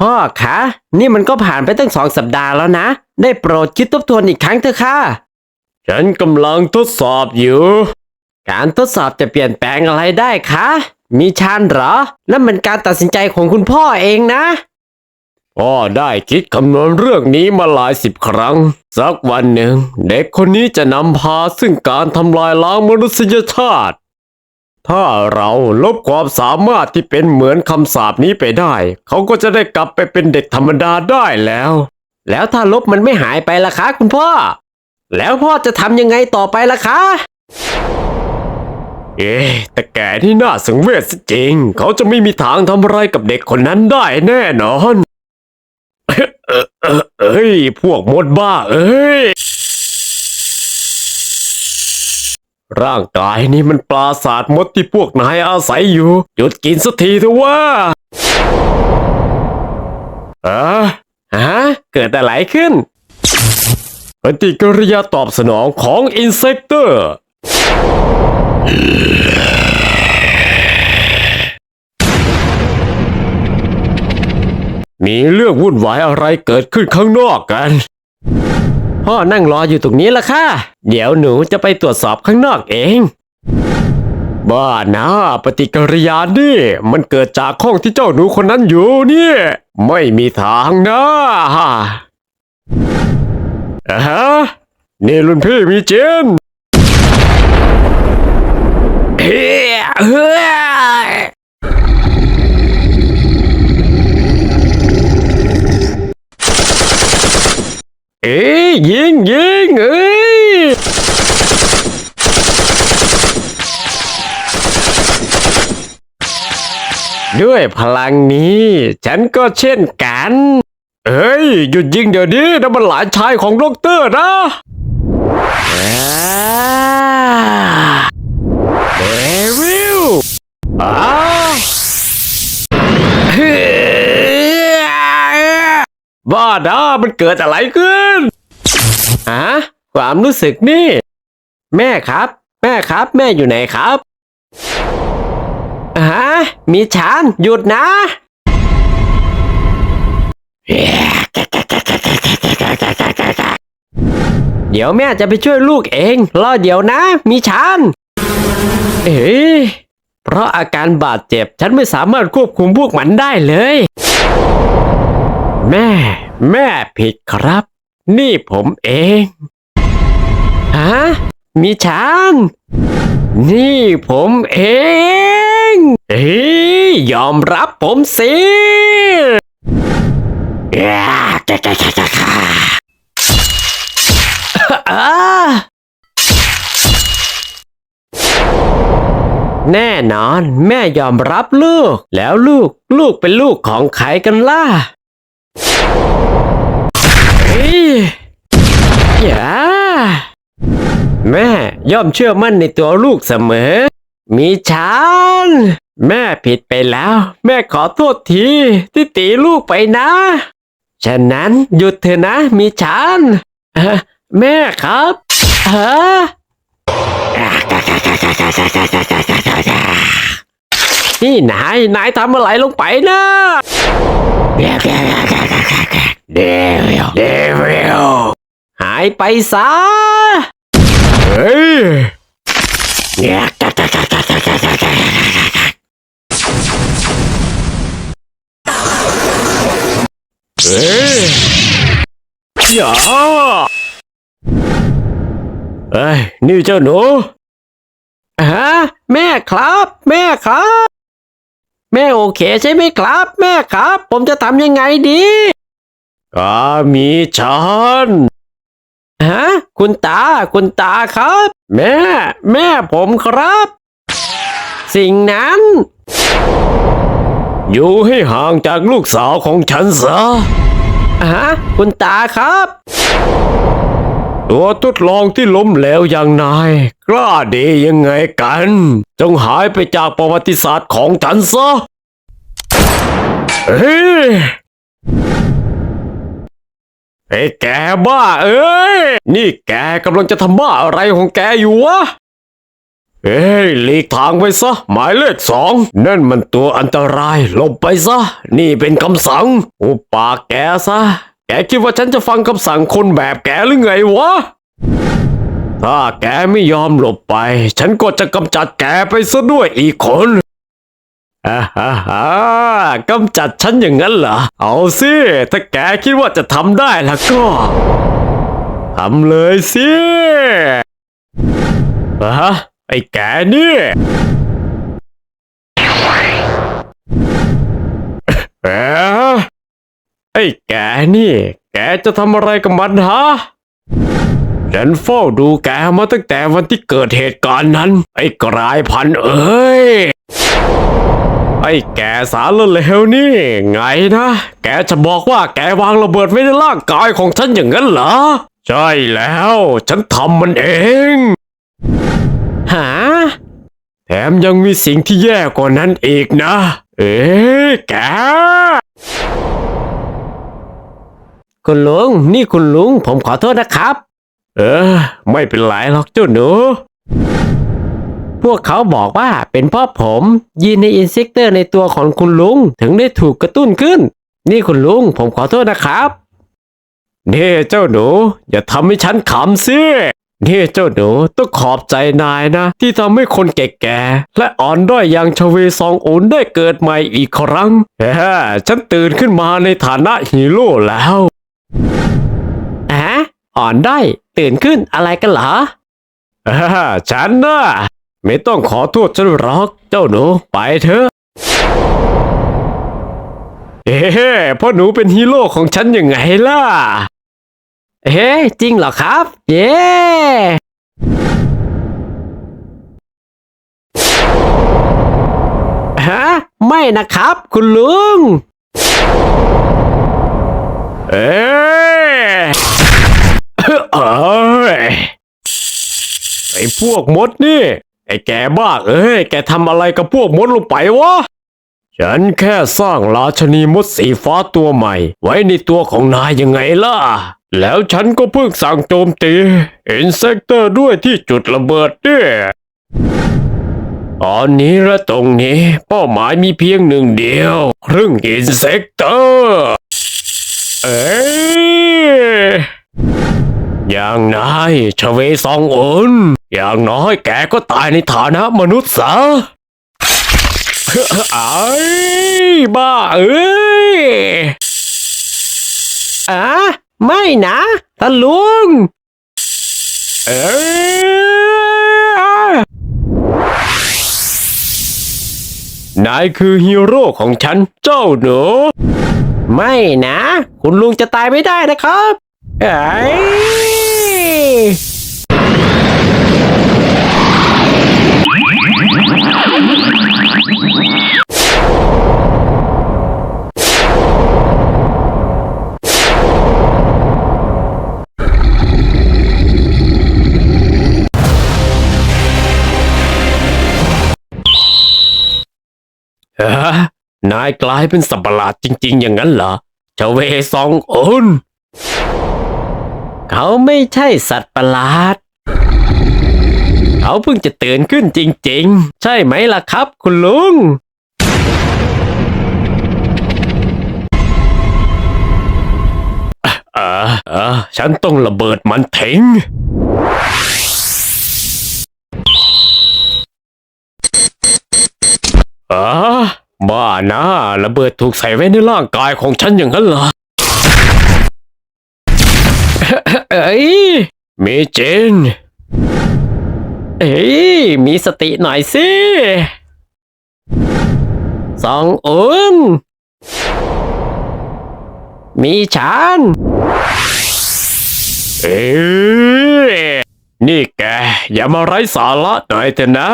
พ่อคะนี่มันก็ผ่านไปตั้งสองสัปดาห์แล้วนะ ได้โปรดคิดทบทวนอีกครั้งเถอะค่ะ ฉันกำลังทดสอบอยู่ การทดสอบจะเปลี่ยนแปลงอะไรได้คะ มีชานเหรอ นั่นมันการตัดสินใจของคุณพ่อเองนะ พ่อได้คิดคำนวณเรื่องนี้มาหลายสิบครั้ง สักวันหนึ่ง เด็กคนนี้จะนำพาซึ่งการทำลายล้างมนุษยชาติ ถ้าเราลบความสามารถที่เป็นเหมือนคำสาปนี้ไปได้ เขาก็จะได้กลับไปเป็นเด็กธรรมดาได้แล้ว แล้วถ้าลบมันไม่หายไปล่ะคะคุณพ่อ แล้วพ่อจะทำยังไงต่อไปล่ะคะ เอ๊ะแต่แกนี่น่าสังเวชจริง เขาจะไม่มีทางทำอะไรกับเด็กคนนั้นได้แน่นอน เอ่อเอ่อเอ่อเอ้ยพวกมดบ้าเอ้ย ร่างกายนี่มันปราศาสาทมดที่พวกนายอาศัยอยู่ หยุดกินสักทีเถอะว่าอะฮะ เกิดอะไรขึ้น ปฏิกิริยาตอบสนองของอินเซกเตอร์ มีเรื่องวุ่นวายอะไรเกิดขึ้นข้างนอกกัน พ่อนั่งรออยู่ตรงนี้ละค่ะ เดี๋ยวหนูจะไปตรวจสอบข้างนอกเอง บ้านะปฏิกิริยานี่ มันเกิดจากห้องที่เจ้าหนูคนนั้นอยู่เนี่ย ไม่มีทางนะอะฮะนี่รุ่นพี่มีเจนเฮ้ยเฮ้ย เอ้ยยิงยิงเอ้ยด้วยพลังนี้ ฉันก็เช่นกัน เอ้ย หยุดยิงเดี๋ยวนี้นั่นมันหลานชายของดอกเตอร์นะ บ้านะมันเกิดอะไรขึ้นฮะความรู้สึกนี่ แม่ครับ แม่ครับ แม่อยู่ไหนครับฮะมีชานหยุดนะเดี๋ยวแม่จะไปช่วยลูกเอง รอเดี๋ยวนะ มีชานเอ๊ะเพราะอาการบาดเจ็บ ฉันไม่สามารถควบคุมพวกมันได้เลย แม่ แม่ผิดครับ นี่ผมเอง ฮะ มีช้านนี่ผมเอง เอ้ยยอมรับผมสิอ่าแน่นอน แม่ยอมรับลูก แล้วลูก ลูกเป็นลูกของใครกันล่ะ เฮ้ยอย่าแม่ย่อมเชื่อมั่นในตัวลูกเสมอ มีฉันแม่ผิดไปแล้ว แม่ขอโทษทีที่ตีลูกไปนะ ฉะนั้นหยุดเถอะนะ มีฉันแม่ครับฮะ นี่นาย นายทำอะไรลงไปนะเดวิลเดวิลหายไปซะ เฮ้ยเฮ้ยอย่าเอ้ย นี่เจ้าหนูฮะแม่ครับ แม่ครับ แม่โอเคใช่ไหมครับ แม่ครับ ผมจะทำยังไงดีก็มีฉันฮะคุณตาคุณตาครับ แม่ แม่ผมครับ สิ่งนั้น อยู่ให้ห่างจากลูกสาวของฉันซะฮะคุณตาครับ ตัวทดลองที่ล้มเหลวอย่างนาย กล้าดียังไงกัน จงหายไปจากประวัติศาสตร์ของฉันซะเฮ้ยไอ้แกบ้าเอ้ย นี่แกกำลังจะทำบ้าอะไรของแกอยู่วะเฮ้ยหลีกทางไปซะ หมายเลขสอง นั่นมันตัวอันตรายหลบไปซะ นี่เป็นคำสั่งอุปปากแกซะ แกคิดว่าฉันจะฟังคำสั่งคนแบบแกหรือไงวะ ถ้าแกไม่ยอมหลบไป ฉันก็จะกำจัดแกไปซะด้วยอีกคนอ่าฮ่าฮ่ากำจัดฉันอย่างนั้นเหรอ เอาสิ ถ้าแกคิดว่าจะทำได้แล้วก็ทำเลยสิฮะไอ้แกนี่เอ๊ะไอ้แกนี่ แกจะทำอะไรกับมันฮะฉันเฝ้าดูแกมาตั้งแต่วันที่เกิดเหตุการณ์นั้น ไอ้กลายพันธุ์เอ้ย ไอ้แกสารเลวนี่ ไงนะ แกจะบอกว่าแกวางระเบิดไว้ในร่างกายของฉันอย่างนั้นเหรอ ใช่แล้ว ฉันทำมันเองหาแถมยังมีสิ่งที่แย่กว่านั้นอีกนะ เอ๊ะแก คุณลุง นี่คุณลุง ผมขอโทษนะครับ เออ ไม่เป็นไรหรอกเจ้าหนู พวกเขาบอกว่าเป็นเพ่อผมยีนในอินเซกเตอร์ในตัวของคุณลุง ถึงได้ถูกกระตุ้นขึ้น นี่คุณลุง ผมขอโทษนะครับนี่เจ้าหนู อย่าทำให้ฉันขำสินี่เจ้าหนูต้องขอบใจนายนะ ที่ทำให้คนแก่ๆและอ่อนด้อยอย่างชเวซองอุนได้เกิดใหม่อีกครั้งแฮ่ฉันตื่นขึ้นมาในฐานะฮีโร่แล้ว อ่อนได้อยตื่นขึ้นอะไรกันเหรออ่าฉันนะไม่ต้องขอโทษฉันหรอกเจ้าหนูไปเถอะเฮ้พ่อหนูเป็นฮีโร่ของฉันยังไงล่ะเฮ้จริงเหรอครับ เย้ฮะไม่นะครับ คุณลุง เอ้ย เอ้ยไอ้พวกมดนี่ ไอ้แกบ้าเอ้ย แกทำอะไรกับพวกมดลงไปวะ ฉันแค่สร้างราชนีมดสีฟ้าตัวใหม่ ไว้ในตัวของนายยังไงล่ะ แล้วฉันก็เพิ่งสั่งโจมตีอินเซกเตอร์ด้วยที่จุดระเบิดเนี่ยตอนนี้และตรงนี้ เป้าหมายมีเพียงหนึ่งเดียว ครึ่งอินเซกเตอร์ เอ้ย อย่างนายชเวซองอุนอย่างน้อยแกก็ตายในฐานะมนุษย์ซะไอ้บ้าเอ้ยอะไม่นะท่านลุง เอ้ยนายคือฮีโร่ของฉันเจ้าหนู ไม่นะ คุณลุงจะตายไม่ได้นะครับเอ้ ฮะนายกลายเป็นสัตว์ประหลาดจริง ๆ อย่างนั้นเหรอเจาเวซองอุน เขาไม่ใช่สัตว์ประหลาด เขาเพิ่งจะตื่นขึ้นจริงๆ ใช่ไหมล่ะครับคุณลุง เออเออฉันต้องระเบิดมันทิ้ง เออบ้านะระเบิดถูกใส่ไว้ในร่างกายของฉันอย่างนั้นเหรอ เอ้ยเมเจนเอ้ยมีสติหน่อยสิสองอุ่นมีฉันเอ้ยนี่แก อย่ามาไร้สาระหน่อยเถอะนะ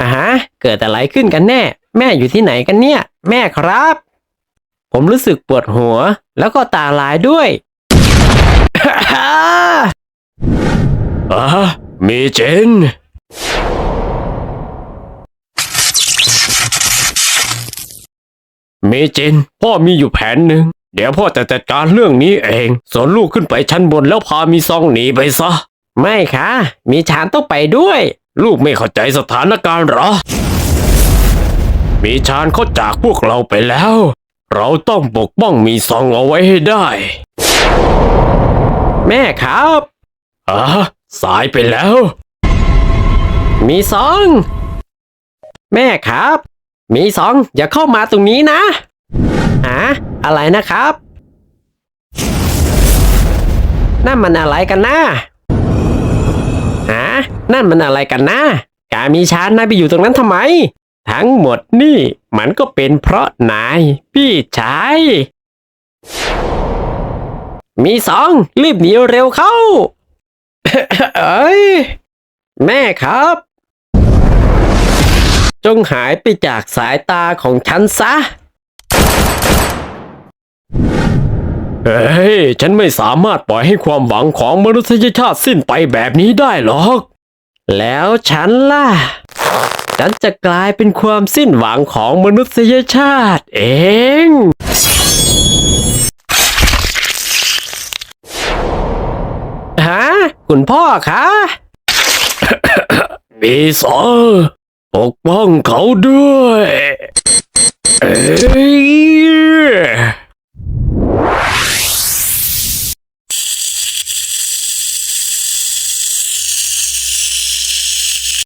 อ่าฮะ เกิดอะไรขึ้นกันแน่ แม่อยู่ที่ไหนกันเนี่ย แม่ครับ ผมรู้สึกปวดหัว แล้วก็ตาลายด้วย อะเมเจนเมเจนพ่อมีอยู่แผนหนึ่ง เดี๋ยวพ่อจะจัดการเรื่องนี้เองส่วนลูกขึ้นไปชั้นบนแล้วพามีซองหนีไปซะ ไม่ค่ะ มีชานต้องไปด้วย ลูกไม่เข้าใจสถานการณ์เหรอ มีชานเขาจากพวกเราไปแล้ว เราต้องปกป้องมีซองเอาไว้ให้ได้ แม่ครับอะสายไปแล้ว มีสอง แม่ครับ มีสองอย่าเข้ามาตรงนี้นะฮะอะไรนะครับ นั่นมันอะไรกันนะฮะนั่นมันอะไรกันนะกามีชานนายไปอยู่ตรงนั้นทำไม ทั้งหมดนี่มันก็เป็นเพราะนายพี่ชาย มีสองรีบหนีเร็วเข้า เอ้ย แม่ครับ จงหายไปจากสายตาของฉันซะ เฮ้ย ฉันไม่สามารถปล่อยให้ความหวังของมนุษยชาติสิ้นไปแบบนี้ได้หรอก แล้วฉันล่ะ ฉันจะกลายเป็นความสิ้นหวังของมนุษยชาติเอง ฮะ คุณพ่อคะมีสอปกป้องเขาด้วย เอ้ย